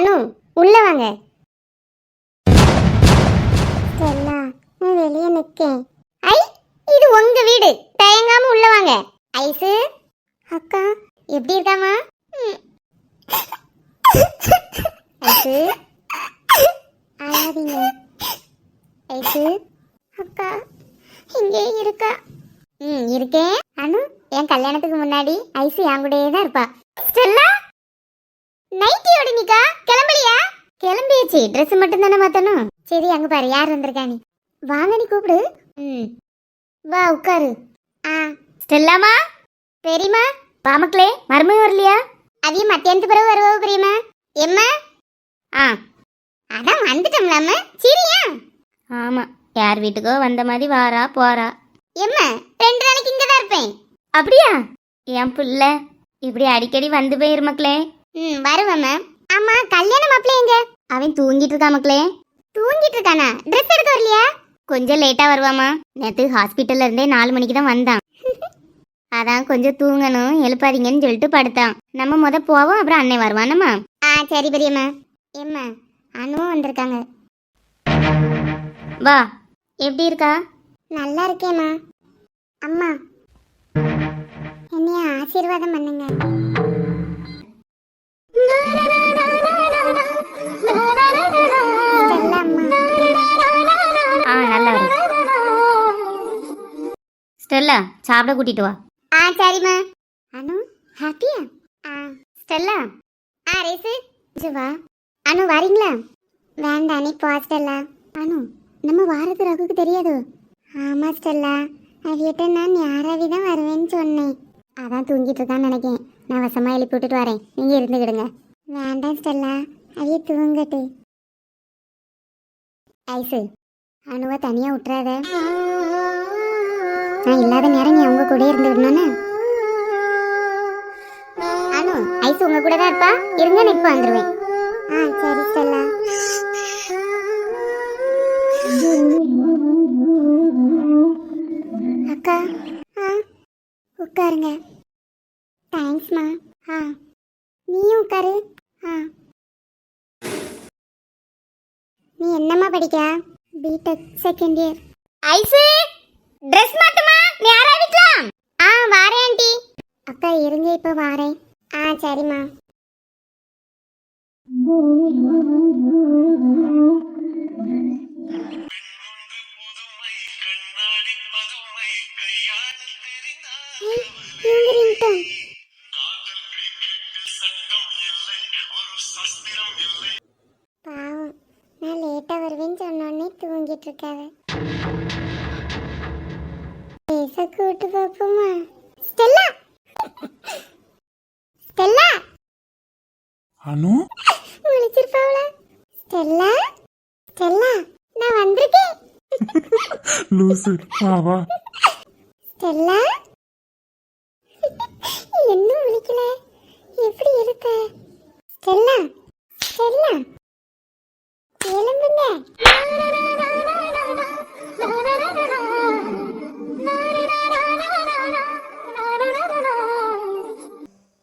அனு உள்ள வாங்க. ஸ்டெல்லா வெளியே நிற்கேன் ஐ இது உங்க வீடு. தயங்காம உள்ள வாங்க. ஐசு அக்கா எப்படி இருக்காமா ஐசு அழாதீங்க. ஐசு அக்கா இங்கே இருக்கா? ம் இருக்கேன். அனு என் கல்யாணத்துக்கு முன்னாடி ஐசு என் கூடயே தான் இருப்பா. செல்லா நைட்டியோட நிக்கா? கிளம்பலையா? கிளம்பியாச்சு. ட்ரெஸ் மட்டும் தானே மாத்தணும். சரி அங்க பாரு யார் வந்திருக்கா நீ? வாங்க நீ கூப்பிடு. ம். வா உட்காரு. ஆ. ஸ்டெல்லாமா பெரியமா பாமக்களே மருமக வரலையா? அதையும் மத்தியானத்து பிறகு வருவோ பெரியம்மா. எம்மா? ஆ. அதான் வந்துட்டோம்லாம சரியா ஆமா. யார் வீட்டுக்கோ வந்த மாதிரி வாரா போறா. எம்மா ரெண்டு நாளைக்கு இங்க தான் இருப்பேன். அப்படியா? என் பிள்ளை. இப்படி அடிக்கடி வந்து போயிரு மக்களே. ம் வருவேம்மா ஆமா கல்யாண மாப்பிள்ளை எங்க? அவன் தூங்கிட்டு இருக்கா மக்களே. தூங்கிட்டு இருக்கானா? ட்ரெஸ் எடுக்க வரலையா? கொஞ்சம் லேட்டா வருவாமா நேத்து ஹாஸ்பிட்டல்ல இருந்தே நாலு மணிக்கு தான் வந்தான். அதான் கொஞ்சம் தூங்கணும் எழுப்பாதீங்கன்னு சொல்லிட்டு படுத்தான். நம்ம முத போவோம் அப்புறம் அண்ணன் வருவானம்மா ஆ சரி பெரியம்மா எம்மா அனுவும் வந்திருக்காங்க. வா. எப்படி இருக்கா? நல்லா இருக்கேம்மா. அம்மா என்னைய ஆசீர்வாதம் பண்ணுங்க. அம்மா ஆ நல்லா இருக்கு ஸ்டெல்லா சாப்பிட கூட்டிட்டு வா. ஆ சரிம்மா. அனு ஹாப்பியா? ஆ ஸ்டெல்லா. ஆ ரேசு ஜுவா அனு வரீங்களா? வேண்டாம் நீ போ ஸ்டெல்லா. அனு நம்ம வாரது ரகுக்கு தெரியாது? ஆமா ஸ்டெல்லா. அவியிட்ட நான் யாராவி தான் வருவேன்னு சொன்னேன். அதான் தூங்கிட்டு இருக்கான்னு நினைக்கேன். நான் வசமாக எழுப்பி விட்டுட்டு வரேன். நீங்கள் இருந்துக்கிடுங்க வேண்டாம் ஸ்டெல்லா. அவிய தூங்கட்டு. ஐசு அனுவை தனியாக விட்டுறாத நான் இல்லாத நேரம் நீ அவங்க கூட இருந்து விடணும்னு. அனு ஐஸ் உங்க கூட தான் இருப்பா? இருங்க நான் இப்போ வந்துடுவேன் ஆ சரி ஸ்டெல்லா. அக்கா ஆ உட்காருங்க. தேங்க்ஸ்மா ஆ. நீயும் உட்காரு. ஆ. நீ என்னம்மா படிக்கிறா பிடெக் செகண்ட் இயர் ஐசு ட்ரெஸ் மாத்துமா? நேரா விக்கலாம் ஆ வாரேன் ஆண்டி. அக்கா இருங்க இப்போ வாரேன். ஆ சரிம்மா. லூசு ஆவா ஸ்டெல்லா என்ன விழிக்கல எப்படி இருக்க ஸ்டெல்லா ஸ்டெல்லா எழுந்துங்க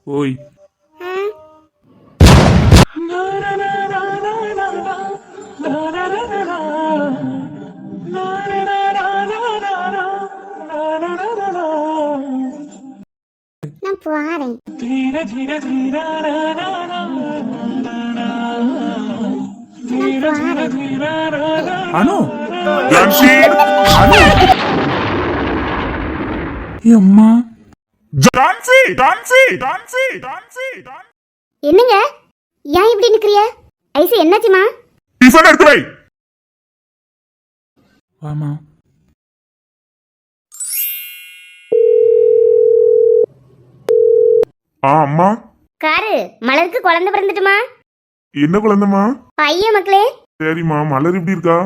ஓய் na na na na na na na na na நான் போறேன் தீர தீர தீர அனு அனு. அம்மா. ஜான்சி ஜான்சி ஜான்சி ஜான்சி என்னங்க? ஏன் இப்படி நிக்கிறிய? ஐசு என்னாச்சுமா? டிஃபன் எடுத்து வாமா ஆ அம்மா. காரு மலருக்கு குழந்தை பிறந்துட்டுமா? என்ன குழந்தைம்மா? பையன் மக்களே. சரிம்மா மலர் எப்படி இருக்கா?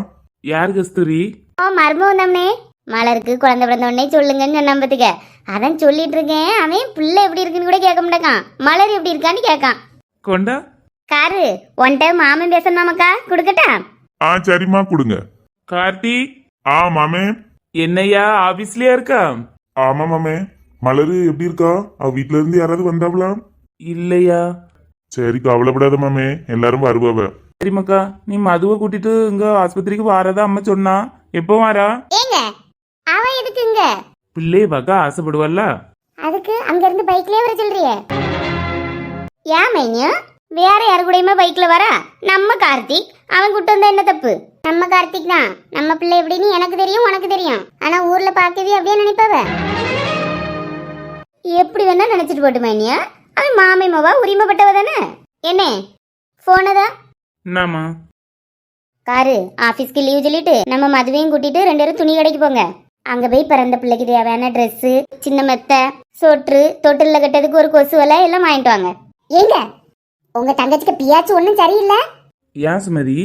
யார் கஸ்தூரி? ஓ மர்மம் தம்னே மலருக்கு குழந்தை பிறந்த உடனே சொல்லுங்கன்னு சொன்ன பத்துக்க. அதான் சொல்லிட்டு இருக்கேன். அவன் பிள்ளை எப்படி இருக்குன்னு கூட கேட்க மாட்டேக்கான் மலர் எப்படி இருக்கான்னு கேட்கான். கொண்டா? காரு ஒன்ட்ட மாமன் பேசணுமாக்கா கொடுக்கட்டா? ஆ சரிம்மா கொடுங்க. கார்த்தி? ஆ மாமே. என்னையா ஆபீஸ்லயா இருக்கா? ஆமா மாமே. மலரு எப்படி இருக்கா? அவ வீட்ல இருந்து யாராவது வந்தாவளா? இல்லையா. சரி கவலைப்படாத மாமே. எல்லாரும் வருவாவ. சரிம்மாக்கா நீ மதுவை கூட்டிட்டு இங்க ஆஸ்பத்திரிக்கு வாரதா அம்மா சொன்னா? எப்போ வரா? ஏங்க அவ எதுக்குங்க பிள்ளைய பார்க்க ஆசைப்படுவல்ல அதுக்கு அங்க இருந்து பைக்லயே வர சொல்றியே. ஏன் மைனியா? வேற யாரு கூடயுமே பைக்ல வரா? நம்ம கார்த்திக் அவன் கூட்டு வந்தா என்ன தப்பு? நம்ம கார்த்திக் தான். நம்ம பிள்ளை எப்படின்னு எனக்கு தெரியும் உனக்கு தெரியும். ஆனா ஊர்ல பார்க்கவே அப்படியே நினைப்பவ? எப்படி வேணா நினைச்சிட்டு போட்டு மைனியா அவன் மாமை மவா உரிமைப்பட்டவ தானே? என்ன போனதா என்னம்மா? காரு ஆபீஸ்க்கு லீவ் சொல்லிட்டு நம்ம மதுவையும் கூட்டிட்டு ரெண்டு பேரும் துணி கடைக்கு போங்க. அங்க போய் பிறந்த பிள்ளைக்கு தேவையான Dress சின்ன மெத்த சொற்று தொட்டில்ல கட்டதுக்கு ஒரு கொசு வலை எல்லாம் வாங்கிட்டு வாங்க. ஏங்க உங்க தங்கச்சிக்கு பியாச்சு ஒண்ணும் சரியில்லை? ஏன் சுமதி?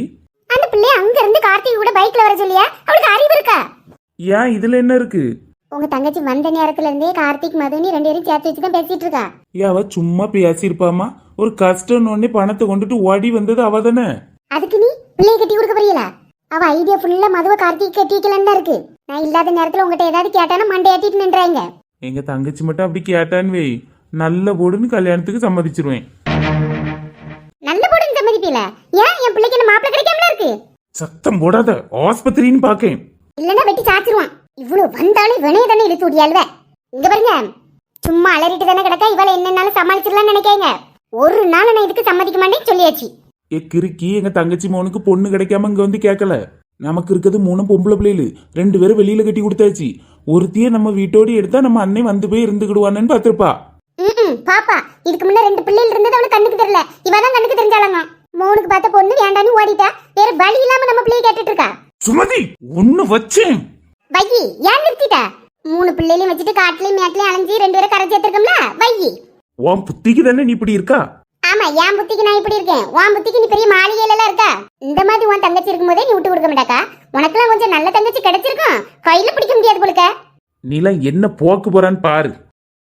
அந்த பிள்ளை அங்க இருந்து கார்த்திக் கூட பைக்ல வர சொல்லியா? அவளுக்கு அறிவு இருக்கா? ஏன் இதுல என்ன இருக்கு? உங்க தங்கச்சி வந்த நேரத்துல இருந்தே கார்த்திக் மதுனி ரெண்டு பேரும் சேர்த்து வச்சு தான் பேசிட்டு இருக்கா? ஏன் அவ சும்மா பேசியிருப்பாமா ஒரு கஷ்டம் ஒன்னே பணத்தை கொண்டுட்டு ஓடி வந்தது அவ தானே அதுக்கு நீ பிள்ளைய கட்டி கொடுக்க புரியல அவ ஐடியா ஃபுல்லா மதுவை கார்த்திக் கட்டி வைக்கலன்னு தான் இருக்கு. நான் இல்லாத நேரத்துல உங்ககிட்ட ஏதாவது கேட்டானா மண்டை ஏத்திட்டு நின்றாங்க. எங்க தங்கச்சி மட்டும் அப்படி கேட்டான்னு வை. நல்ல போடுன்னு கல்யாணத்துக்கு சம்மதிச்சிருவேன். நல்ல போடுங்க சம்மதிப்பில? ஏன் என் பிள்ளைக்கு என்ன மாப்பிள்ளை கிடைக்காமல இருக்கு? சத்தம் போடாத. ஆஸ்பத்திரின்னு பாக்கேன். இல்லன்னா வெட்டி சாச்சிருவான். இவ்வளவு வந்தாலும் வினைய தானே இழுத்து விடியாள்வ இங்க பாருங்க. சும்மா அலறிட்டு தானே கிடக்கா இவளை என்னன்னாலும் சமாளிச்சிடலாம்னு நினைக்காங்க ஒரு நாள் நான் இதுக்கு சம்மதிக்க மாட்டேன்னு சொல்லியாச்சு. ஏ கிறுக்கி எங்க தங்கச்சி மோனுக்கு பொண்ணு கிடைக்காம இங்க வந்து கேட்கல நமக்கு இருக்கிறது மூணு பொம்பளை பிள்ளைகள். ரெண்டு பேரும் வெளியில கட்டி கொடுத்தாச்சு. ஒருத்திய நம்ம வீட்டோடு எடுத்தா நம்ம அன்னை வந்து போய் இருந்துக்கிடுவானன்னு பார்த்திருப்பா. ம் பாப்பா இதுக்கு முன்ன ரெண்டு பிள்ளைகள் இருந்தது அவனுக்கு கண்ணுக்கு தெரியல. இவதான் கண்ணுக்கு தெரிஞ்சாலங்க மோனுக்கு பார்த்த பொண்ணு வேண்டான்னு ஓடிட்டா வேற வழி இல்லாம நம்ம பிள்ளைய கேட்டுட்டு இருக்கா. சுமதி ஒன்னு வச்சேன். வையி ஏன் நிறுத்திட்ட? மூணு பிள்ளைகளையும் வச்சுட்டு காட்டுலயும் மேட்லயும் அலைஞ்சு ரெண்டு பேரும் கரை சேர்த்திருக்கோம்ல வையி உன் புத்திக்கு தானே நீ இப்படி இருக்கா? ஆமா என் புத்திக்கு நான் இப்படி இருக்கேன். உன் புத்திக்கு நீ பெரிய மாளிகையில எல்லாம் இருக்கா? இந்த மாதிரி உன் தங்கச்சி இருக்கும்போதே நீ விட்டு கொடுக்க மாட்டாக்கா? உனக்கெல்லாம் கொஞ்சம் நல்ல தங்கச்சி கிடைச்சிருக்கும். கையில பிடிக்க முடியாது போலுக்க. நீலாம் என்ன போக்கு போறான்னு பாரு.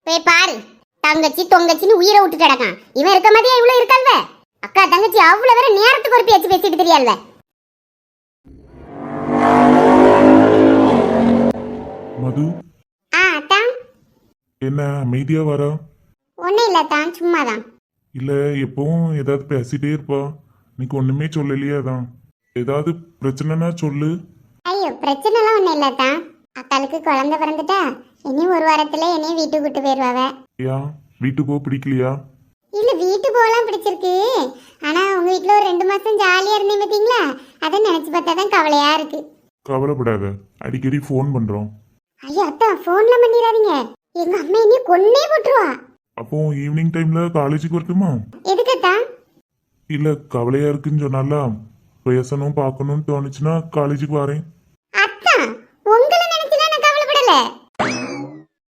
போய் பாரு. தங்கச்சி தொங்கச்சின்னு உயிரை விட்டு கிடக்கான். இவன் இருக்க மாதிரியா இவ்வளவு இருக்கால்வ அக்கா தங்கச்சி அவ்வளவு வேற நேரத்துக்கு ஒரு பேச்சு பேசிட்டு தெரியாதுல மது ஆ தான் என்ன அமைதியா வரா? ஒன்னும் இல்ல தான் சும்மாதான். இல்ல எப்பவும் ஏதாவது பேசிட்டே இருப்பா. இன்னைக்கு ஒண்ணுமே சொல்லலையே அதான். ஏதாவது பிரச்சனைனா சொல்லு. ஐயோ பிரச்சனை எல்லாம் ஒண்ணும் இல்ல தான் அக்காளுக்கு குழந்தை பிறந்துட்டா இனி ஒரு வாரத்துல என்னைய வீட்டுக்கு கூட்டு போயிருவாவ. ஏன் வீட்டுக்கு பிடிக்கலையா? இல்ல வீட்டு போகலாம் பிடிச்சிருக்கு. ஆனா உங்க வீட்ல ஒரு ரெண்டு மாசம் ஜாலியா இருந்தேன் பாத்தீங்களா? அதை நினைச்சு பார்த்தா தான் கவலையா இருக்கு. கவலைப்படாத. அடிக்கடி ஃபோன் பண்றோம். ஐயோ அத்தா போன்ல பண்ணிடாதீங்க எங்க அம்மா என்னைய கொன்னே போட்டுருவா. அப்போ ஈவினிங் டைம்ல காலேஜுக்கு வரட்டுமா? எதுக்கத்தா இல்ல கவலையா இருக்குன்னு சொன்னால பேசணும் பார்க்கணும்னு தோணுச்சுன்னா காலேஜுக்கு வரேன். அத்தா உங்களை நினைச்சுலாம் நான் கவலைப்படல.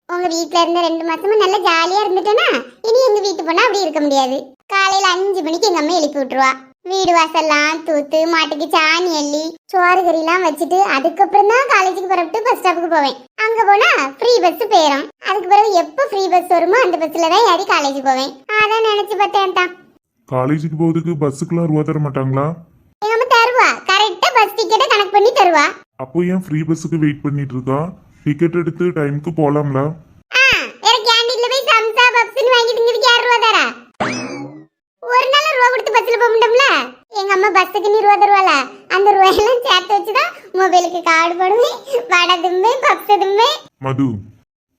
உங்க வீட்ல இருந்த ரெண்டு மாசமா நல்லா ஜாலியா இருந்துட்டேனா இனி எங்க வீட்டு போனா அப்படி இருக்க முடியாது. காலையில அஞ்சு மணிக்கு எங்க அம்மா எழுப்பி விட்டுருவா. வீடு வாசல்லாம் தூத்து மாட்டுக்கு சாணி அள்ளி சோறு கறிலாம் வச்சுட்டு அதுக்கப்புறம் தான் காலேஜுக்கு புறப்பட்டு பஸ் ஸ்டாப்புக்கு போவேன். அங்க போனா ஃப்ரீ பஸ் போயிடும் அதுக்கு பிறகு எப்போ ஃப்ரீ பஸ் வருமோ அந்த பஸ்ல தான் ஏறி காலேஜ் போவேன். அதான் நினைச்சு பார்த்தேன் தான் காலேஜுக்கு போகிறதுக்கு பஸ்ஸுக்குலாம் ரூபா தர மாட்டாங்களா? எங்க அம்மா தருவா. கரெக்டா பஸ் டிக்கெட்டை கனெக்ட் பண்ணி தருவா. அப்போ ஏன் ஃப்ரீ பஸ்ஸுக்கு வெயிட் பண்ணிட்டு இருக்கா? டிக்கெட் எடுத்து டைமுக்கு போலாம்ல? பஸ்ஸுக்கு நீ ரூபா தருவாள? அந்த ரூபாயெல்லாம் சேர்த்து வச்சுதான் மொபைலுக்கு கார்டு போடுவேன் வடை தும்பேன் பப்ஸ் தும்பேன். மது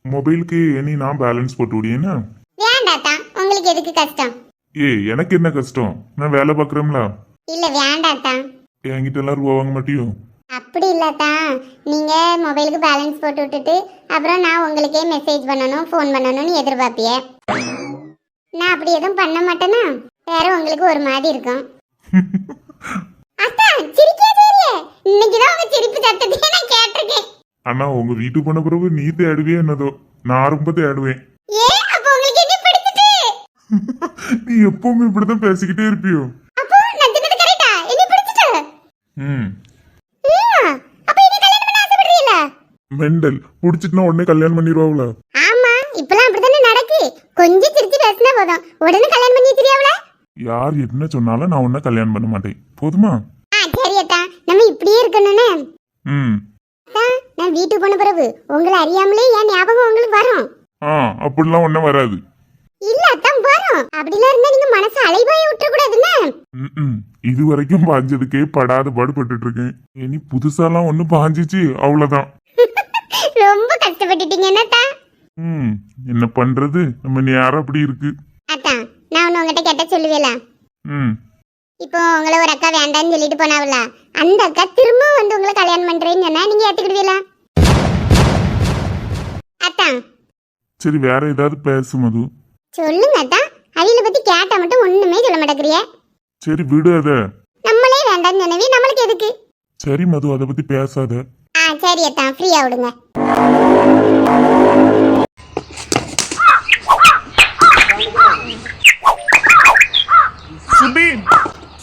மொபைலுக்கு இனி நான் பேலன்ஸ் போட்டு விடியேன்னா வேண்டாத்தான் உங்களுக்கு எதுக்கு கஷ்டம்? ஏ எனக்கு என்ன கஷ்டம்? நான் வேலை பார்க்குறோம்ல இல்ல வேண்டாத்தான் என்கிட்ட எல்லாம் ரூபா வாங்க மாட்டியோ? அப்படி இல்லத்தான் நீங்க மொபைலுக்கு பேலன்ஸ் போட்டு விட்டுட்டு அப்புறம் நான் உங்களுக்கே மெசேஜ் பண்ணணும் ஃபோன் பண்ணணும்னு எதிர்பார்ப்பிய? நான் அப்படி எதுவும் பண்ண மாட்டேனா? வேற உங்களுக்கு ஒரு மாதிரி இருக்கும். அத்தா சிரிக்காதீங்க இன்னைக்கு தான் உங்க சிரிப்பு சத்தத்தையே நான் கேட்டிருக்கேன். ஆனா உங்க வீட்டுக்கு போன பிறகு நீ தேடுவே என்னதோ? நான் ரொம்ப தேடுவேன். ஏ அப்ப உங்களுக்கு என்ன பிடிச்சிட்டு நீ எப்பவுமே இப்படிதான் பேசிக்கிட்டே இருப்பியோ? அப்போ நான் சொன்னது கரெக்டா என்ன பிடிச்சிட்டு ம். ம், அப்ப என்ன கல்யாணம் பண்ண ஆசைப்படுறீங்களா? மெண்டல் பிடிச்சிட்டுனா உடனே கல்யாணம் பண்ணிடுவாங்களா ஆமா இப்பெல்லாம் அப்படித்தானே நடக்கு? கொஞ்சம் சிரிச்சு பேசினா போதும். உடனே கல்யாணம் பண்ணி தெரியாவல யார் என்ன சொன்னாலும் நான் உன்னை கல்யாணம் பண்ண மாட்டேன். போதுமா ஆ சரி அத்தா நம்ம இப்படியே இருக்கணும்னு? ம். அத்தா, நான் வீட்டுக்கு போன பிறகு உங்களை அறியாமலே என் ஞாபகம் உங்களுக்கு வரும். ஆ அப்படிலாம் ஒன்றும் வராது. இல்ல அத்தான் வரும். அப்படிலாம் இருந்தா நீங்க மனசு அலைபாய விட்டுற கூடாதுன்னு ம் இது வரைக்கும் பாஞ்சதுக்கே படாத பாடுபட்டுட்டு இருக்கேன் இனி புதுசாலாம் ஒண்ணு பாஞ்சிச்சு அவ்வளவுதான். ரொம்ப கஷ்டப்பட்டுட்டீங்க என்னத்தா? ம் என்ன பண்றது? நம்ம நேரம் அப்படி இருக்கு. அத்தான் நான் ஒன்று உங்ககிட்ட கேட்ட சொல்லுவேல? ம். இப்போ உங்களை ஒரு அக்கா வேண்டாம்னு சொல்லிட்டு போனாவில்ல அந்த அக்கா திரும்ப வந்து உங்களை கல்யாணம் பண்றேன்னு சொன்னா நீங்க ஏத்துக்கிடுவீங்களா? அத்தான் சரி வேற ஏதாவது பேசு மது. சொல்லுங்க அத்தான் அவியல பத்தி கேட்டா மட்டும் ஒண்ணுமே சொல்ல மாட்டேங்கிறிய. சரி விடு அத. நம்மளே வேண்டாம்னு சொன்னவே நம்மளுக்கு எதுக்கு? சரி மது அதை பத்தி பேசாத. ஆ சரி அத்தான் ஃப்ரீயா விடுங்க சுபீன்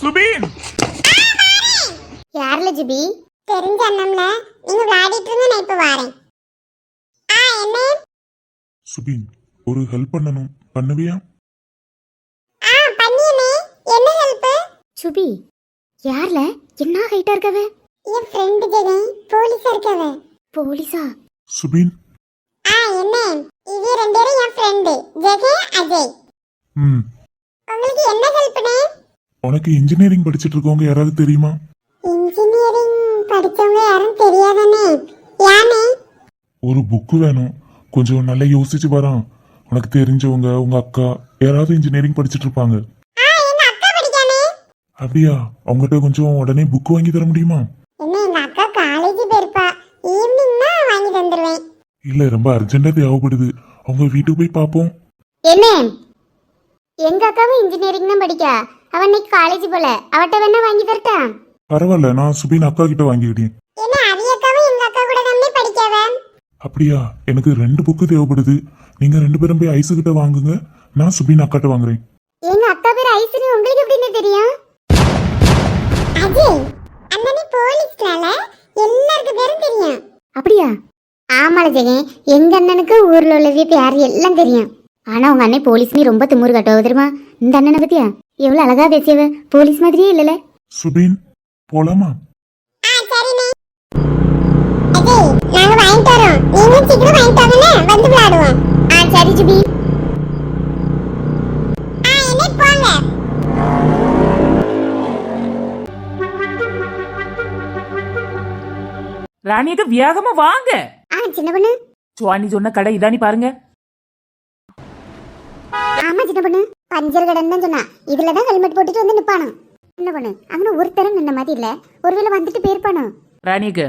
சுபீன் யார்ல ஜிபி தெரிஞ்ச அண்ணம்ல நீங்க விளையாடிட்டு இருங்க நான் இப்ப வரேன் ஆ என்ன சுபின் ஒரு ஹெல்ப் பண்ணணும். பண்ணுவியா? ஆ பண்ணியனே. என்ன ஹெல்ப் சுபி யார்ல? என்ன ஹைட்டா இருக்கவ? என் ஃப்ரெண்ட் ஜெகை போலீஸா இருக்கவ. போலீஸா? சுபின். ஆ என்ன? இது ரெண்டு பேரும் என் ஃப்ரெண்டு ஜெகே அஜய். ம். உங்களுக்கு என்ன ஹெல்ப்னே உனக்கு இன்ஜினியரிங் படிச்சிட்டு இருக்கவங்க யாராவது தெரியுமா? இன்ஜினியரிங் படிச்சவங்க யாரும் தெரியாதானே? யானே ஒரு புக்கு வேணும். கொஞ்சம் நல்லா யோசிச்சு வரான் உனக்கு தெரிஞ்சவங்க உங்க அக்கா யாராவது இன்ஜினியரிங் படிச்சிட்டு இருப்பாங்க. அப்படியா? அவங்ககிட்ட கொஞ்சம் உடனே புக் வாங்கி தர முடியுமா? இல்ல ரொம்ப அர்ஜென்ட்டா தேவைப்படுது. அவங்க வீட்டுக்கு போய் பார்ப்போம் என்ன? எங்க அக்காவும் இன்ஜினியரிங் தான் படிக்கா. அவ இன்னைக்கு காலேஜ் போல. அவட்ட வேணா வாங்கி தரட்டா? பரவாயில்ல நான் சுபின் அக்கா கிட்ட வாங்கிக்கிட்டேன் என்ன அவி அக்காவும் எங்க அக்கா கூட தான் படிக்காவ அப்படியா? எனக்கு ரெண்டு புக்கு தேவைப்படுது. நீங்க ரெண்டு பேரும் போய் ஐசு கிட்ட வாங்குங்க. நான் சுபின் அக்காட்ட வாங்குறேன். எங்க அக்கா பேர் ஐஸ்வரி உங்களுக்கு எப்படின்னு தெரியும்? அஜய் அண்ணனே போலீஸ்னால எல்லாருக்கு பேரும் தெரியும். அப்படியா? ஆமால ஜெகன் எங்க அண்ணனுக்கு ஊர்ல உள்ளவே பேர் எல்லாம் தெரியும். ஆனா உங்க அண்ணன் போலீஸ் நீ ரொம்ப திமுரு கட்டவ தெரியுமா? இந்த அண்ணனை பத்தியா? எவ்வளவு அழகா பேசியவ? போலீஸ் மாதிரியே இல்லல. சுபின் போலாமா ஆ சரிண்ணே அஜய் நாங்க வாங்கிட்டு நீங்க சீக்கிரம் வாங்கிட்டு வாங்கண்ணே வந்து விளையாடுவோம். ஆ சரி ஜிபி. ஆ என்ன போங்க. ராணியக்க வேகமா வாங்க. ஆ சின்ன பொண்ணு. சுவாணி சொன்ன கடை இதானி பாருங்க. ஆமா சின்ன பொண்ணு. பஞ்சர் கடன் தான் சொன்னா இதுல தான் ஹெல்மெட் போட்டுட்டு வந்து நிப்பானோ. சின்ன பொண்ணு அங்கே ஒருத்தரம் நின்ன மாதிரி இல்ல. ஒருவேளை வந்துட்டு போயிருப்பானோ. ராணியக்க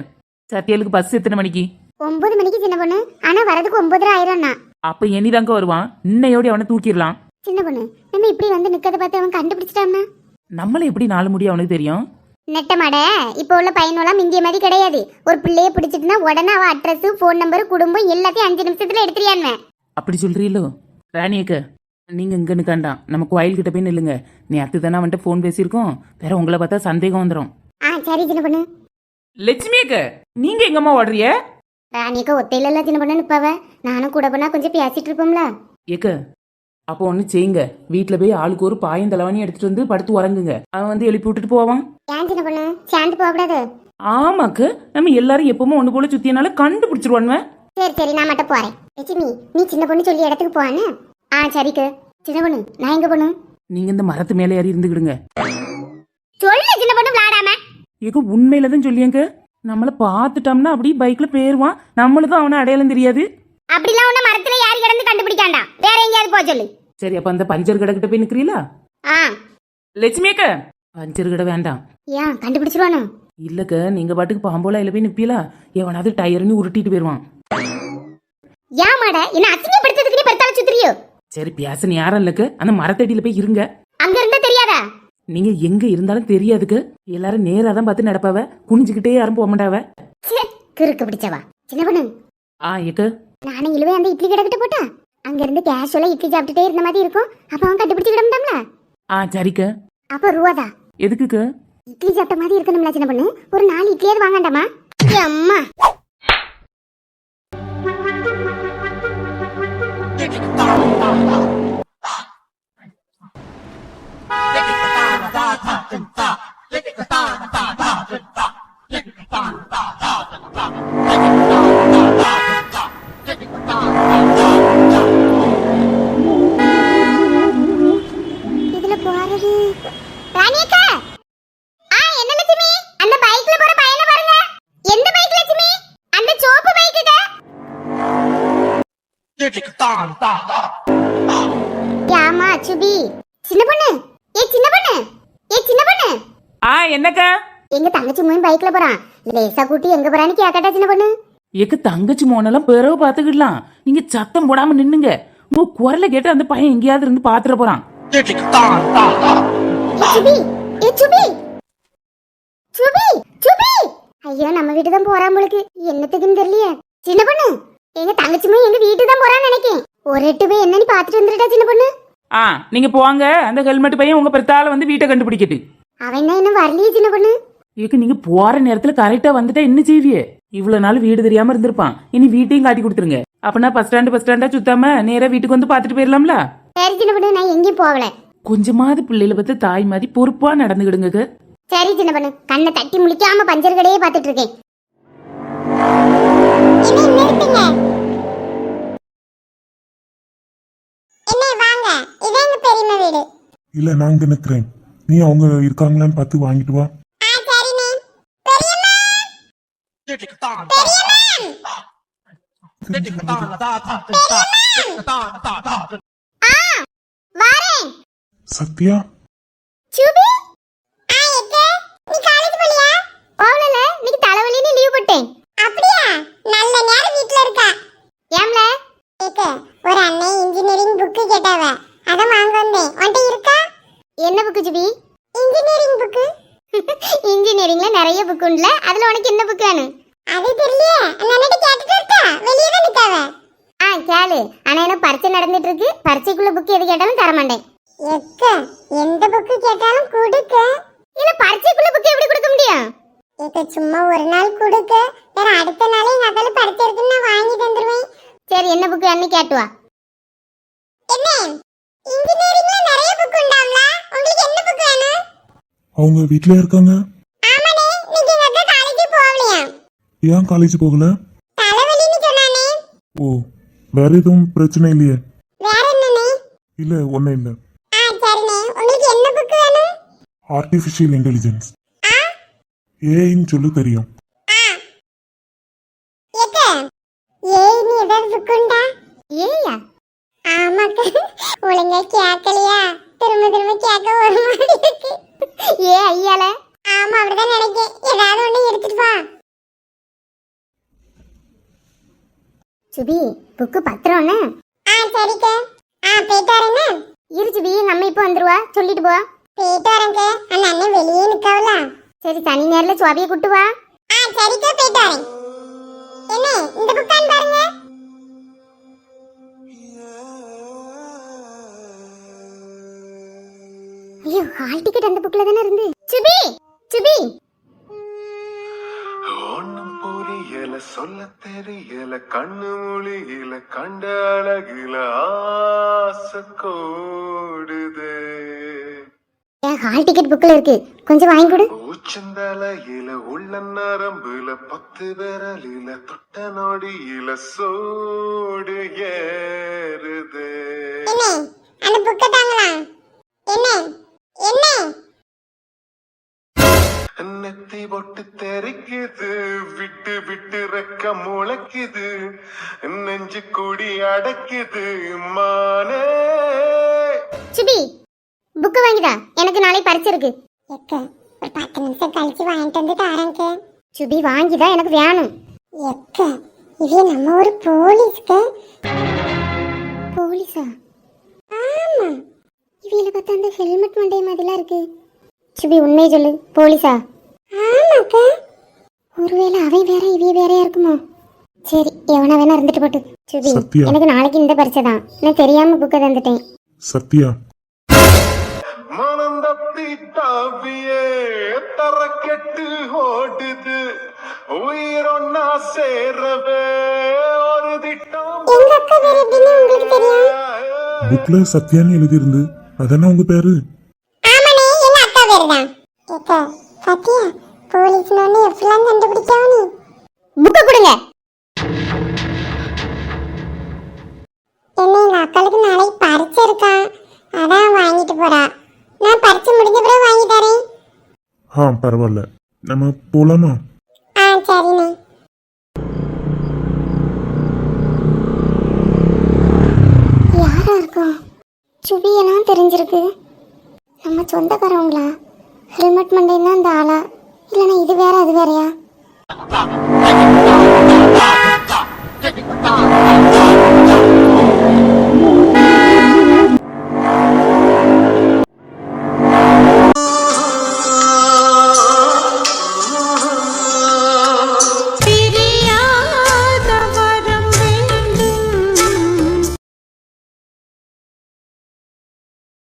சத்தியலுக்கு பஸ் எத்தனை மணிக்கு? ஒன்பது மணிக்கு சின்ன பொண்ணு. ஆனா வரதுக்கு ஒன்பதரை ஆயிரம்னா. அப்ப இனிதாங்க வருவான்? இன்னையோட அவனை தூக்கிடலாம். சின்ன பொண்ணு நம்ம இப்படி வந்து நிக்கத பார்த்து அவன் கண்டுபிடிச்சிட்டான்னா? நம்மள எப்படி நாலு முடி அவனுக்கு தெரியும்? நெட்ட மாட இப்போ உள்ள பையனெல்லாம் மிந்திய மாதிரி கிடையாது. ஒரு பிள்ளைய பிடிச்சிட்டுனா உடனே அவ அட்ரஸ் ஃபோன் நம்பர் குடும்பம் எல்லாத்தையும் அஞ்சு நிமிஷத்துல எடுத்துறியான்வேன் அப்படி சொல்றீங்களோ ராணியக்க நீங்க இங்க நிக்காண்டாம் நம்ம கோயில் கிட்ட போய் நில்லுங்க. நேற்று தானே அவன்கிட்ட ஃபோன் பேசியிருக்கோம். வேற உங்களை பார்த்தா சந்தேகம் வந்துடும் ஆ சரி சின்ன பொண்ணு. லட்சுமி அக்க நீங்க எங்கம்மா ஓடுறிய ராணியக்கா ஒத்தையில எல்லாம் சின்ன பொண்ணு நிப்பாவ? நானும் கூட பண்ணா கொஞ்சம் பேசிட்டு இருப்போம்ல. ஏக்க அப்போ ஒன்று செய்யுங்க. வீட்டில் போய் ஆளுக்கு ஒரு பாயம் தலைவாணி எடுத்துட்டு வந்து படுத்து உறங்குங்க. அவன் வந்து எழுப்பி விட்டுட்டு போவான். ஏன் சின்ன பொண்ணு? சேர்ந்து போகக்கூடாது ஆமாக்கு நம்ம எல்லாரும் எப்பவுமே ஒன்று போல சுத்தியனால கண்டுபிடிச்சிருவானுவன் சரி சரி நான் மட்டும் போறேன். லட்சுமி நீ சின்ன பொண்ணு சொல்லி இடத்துக்கு போவானு ஆ சரிக்கு. சின்ன பொண்ணு நான் எங்க பொண்ணு நீங்க இந்த மரத்து மேலே ஏறி இருந்துக்கிடுங்க. சொல்லு சின்ன பொண்ணு விளையாடாம. ஏக்க உண்மையில தான் சொல்லியங்க. நம்மளை பார்த்துட்டோம்னா அப்படியே பைக்ல போயிருவான். நம்மளுக்கும் அவனை அடையாளம் தெரியாது. அப்படிலாம் உன்ன மரத்துல யாரு கிடந்து கண்டுபிடிக்காண்டா. வேற எங்கேயாவது போக சொல்லு. சரி அப்ப அந்த பஞ்சர் கடை கிட்ட போய் நிக்கிறீங்களா ஆ. லட்சுமி அக்க பஞ்சர் கடை வேண்டாம். ஏன் கண்டுபிடிச்சிருவானோ? இல்லக்க நீங்க பாட்டுக்கு பாம்போல இல்ல போய் நிப்பீங்களா எவனாவது டயர்னு உருட்டிட்டு போயிருவான். ஏன் மாட என்ன அசிங்கப்படுத்துறதுக்கு நீ பெருத்தால சுத்துறியோ? சரி பேச யாரும் இல்லக்கு. அந்த மரத்தடியில போய் இருங்க. நீங்க எங்க இருந்தாலும் தெரியாதுக்கு. எல்லாரும் நேரா தான் பார்த்து நடப்பாவ. குனிஞ்சுக்கிட்டே யாரும் போக மாட்டாவ. கிறுக்கு பிடிச்சவா. சின்ன பொண்ணு. ஆ ஏக்க நானும் இழுவே அந்த இட்லி கிடக்கிட்ட போட்டா. அங்க இருந்து கேஷுவலா இட்லி சாப்பிட்டுட்டே இருந்த மாதிரி இருக்கும். அப்ப அவன் கண்டுபிடிச்சு விடமுடாம்ல ஆ சரிக்க. அப்ப ரூவாதா? எதுக்குக்கு இட்லி சாப்பிட்ட மாதிரி இருக்கணும்ல சின்ன பொண்ணு. ஒரு நாலு இட்லியாவது வாங்கண்டாமா? அம்மா இதுல போறது ராணியக்கா கூட்டி எங்க போறான்னு கேக்கட்டா சின்ன பொண்ணு? எக்கு தங்கச்சி மோனெல்லாம் பிறகு பாத்துக்கிடலாம் நீங்க சத்தம் போடாம நின்னுங்க. உங்க குரலை கேட்டு அந்த பையன் எங்கேயாவது இருந்து பாத்துட போறான். ஐயோ நம்ம வீட்டு தான் போறான் உங்களுக்கு என்னத்துக்குன்னு தெரியலையே. சின்ன பொண்ணு எங்க தங்கச்சி மூணு எங்க வீட்டுக்கு தான் போறான்னு நினைக்கேன். ஒரு எட்டு போய் என்னன்னு பாத்துட்டு வந்துட்டா சின்ன பொண்ணு. ஆ நீங்க போங்க. அந்த ஹெல்மெட் பையன் உங்க பிறத்தால வந்து வீட்டை கண்டுபிடிக்கட்டு. அவன் தான் இன்னும் வரலையே சின்ன பொண்ணு? ஏக்கு நீங்க போற நேரத்துல கரெக்டா வந்துட்டா என்ன செய்வியே? இவ்வளவு நாள் வீடு தெரியாம இருந்திருப்பான். இனி வீட்டையும் காட்டி கொடுத்துருங்க. அப்பனா பஸ் ஸ்டாண்டு பஸ் ஸ்டாண்டா சுத்தாம நேரா வீட்டுக்கு வந்து பாத்துட்டு போயிடலாம்ல சரி சின்ன பொண்ணு நான் எங்கேயும் போகல. கொஞ்சமாவது பிள்ளைகளை பத்தி தாய் மாதிரி பொறுப்பா நடந்துக்கிடுங்க சரி சின்ன பொண்ணு கண்ணை தட்டி முழிக்காம பஞ்சர் கடையே பார்த்துட்டு இருக்கேன். வீடு. இல்ல நான் இங்க நிக்கிறேன். நீ அவங்க இருக்காங்களான்னு பார்த்து வாங்கிட்டு வா வாரேன் சத்யா? சுபி? ஆ எக்க நீ காலேஜ் போலியா? போகல. இன்னைக்கு தலைவலின்னு லீவ் போட்டேன். அப்படியா? நல்ல நேரம் வீட்ல இருக்கா? ஏம்ல? எக்க ஒரு அண்ணன் இன்ஜினியரிங் புக் கேட்டாவ. அத வாங்க வந்தேன். உன்கிட்ட இருக்கா? என்ன புக் சுபி? இன்ஜினியரிங் புக் இன்ஜினியரிங்ல நிறைய புக் உண்டுல. அதுல உனக்கு என்ன புக் வேணும்? அது தெரியலையே. அண்ணன்ட்ட கேட்டுட்டு இருக்கா? வெளியே தான் நிக்காவ. ஆ கேளு. ஆனா என்ன பரீட்சை நடந்துட்டு இருக்கு. பரீட்சைக்குள்ள புக் எது கேட்டாலும் தர மாட்டேன் எக்க? எந்த புக்கு கேட்டாலும் கொடுக்க. இல்ல பரீட்சைக்குள்ள புக் எப்படி கொடுக்க முடியும்? இப்ப சும்மா ஒரு நாள் கொடுக்க. வேற அடுத்த நாளே எங்க அதால பரீட்சை இருக்குன்னு நான் வாங்கி தந்துருவேன். சரி என்ன புக் என்ன கேட்டு வா. என்ன? இன்ஜினியரிங்ல நிறைய புக் உண்டாம்ல? உங்களுக்கு என்ன புக் வேணும்? அவங்க வீட்ல இருக்காங்க? ஏன் காலேஜ் போகல? ஓ வேற எதுவும் பிரச்சனை இல்லையே? இல்ல ஒன்னும் இல்ல. ஆர்டிஃபிஷியல் இன்டெலிஜென்ஸ் ஆ? ஏஐன்னு சொல்லு தெரியும். ஏயா ஆமாக்கா ஒழுங்கா கேட்கலையா? திரும்ப திரும்ப கேட்க ஒரு மாதிரி இருக்கு. ஏ ஐயால? ஆமா அப்படிதான் நினைக்கேன். ஏதாவது ஒண்ணு எடுத்துட்டு வா. சுபி புக்கு பத்திரம்னு ஆ சரிக்கா. ஆ போயிட்டு வரேங்க இரு சுபி அம்மா இப்போ வந்துருவா. சொல்லிட்டு போ. போயிட்டு வரேங்க அந்த அண்ணன் வெளியே நிக்காவல. சரி சனி நேரில் சுவாபியை கூட்டு வா. ஆ சரிக்கா போயிட்டு வரேன். என்ன இந்த புக்கான் பாருங்க. ஐயோ ஹால் டிக்கெட் அந்த புக்ல தானே இருந்து? சுபி! சுபி! ஒண்ணும் புரியல சொல்ல தெரியல கண்ணு மொழியில கண்ட அழகுல ஆசை கோடுதே. என் ஹால் டிக்கெட் புக்ல இருக்கு. கொஞ்சம் வாங்கி கொடு. உச்சந்தலையில உள்ள நரம்புல பத்து விரலில தொட்ட நொடியில சோடு ஏறுதே. அந்த புக்கை தாங்கலாம் என்ன என்ன நெத்தி பொட்டு தெரிக்குது விட்டு விட்டு ரெக்க முளைக்குது நெஞ்சு குடி அடைக்குது மானே. சுபி புக்கு வாங்கிடா எனக்கு நாளை பரிச்சு இருக்கு. எக்க ஒரு பத்து நிமிஷம் கழிச்சு வாங்கிட்டு வந்து தரேங்க சுபி வாங்கிதா? எனக்கு வேணும். எக்க இது நம்ம ஒரு போலீஸ்க்கு போலீஸா? ஆமா. இவியில பார்த்தா அந்த ஹெல்மெட் மண்டை மாதிரிலாம் இருக்கு. சுபி உண்மையை சொல்லு. போலீஸா? ஆமாக்கா. ஒருவேளை அவன் வேற இவிய வேறையா இருக்குமோ? சரி எவனா வேணா இருந்துட்டு போட்டு. சுபி சத்யா. எனக்கு நாளைக்கு இந்த பரிசை தான். நான் தெரியாம புக்கை தந்துட்டேன். சத்யா. மனம் தப்பி தாவியே தர கெட்டு ஓடுது. உயிரொன்னா சேரவே ஒரு திட்டம் எங்க அக்கா எப்படின்னு உங்களுக்கு தெரியும் புக்ல சத்யான்னு எழுதியிருந்து அதானே உங்க பேரு? எங்க அக்கா பேர் தான் ஏக்கா சத்யா போலீஸ் நோன்னு எப்படிலாம் கண்டுபிடிச்சாவ நீ புக்கு கொடுங்க. என்ன எங்க அக்காளுக்கு நாளைக்கு பரிச்சை இருக்கான் அதான் வாங்கிட்டு போறா. நான் பரிச்சை முடிஞ்ச பிறகு வாங்கி தரேன். ஆ பரவாயில்ல. நம்ம போலாமா? ஆ சரிண்ணே. சுபியெல்லாம் தெரிஞ்சிருக்கு. நம்ம சொந்தக்காரவங்களா? ஹெல்மெட் மண்டைன்னா அந்த ஆளா இல்லைன்னா இது வேற அது வேறையா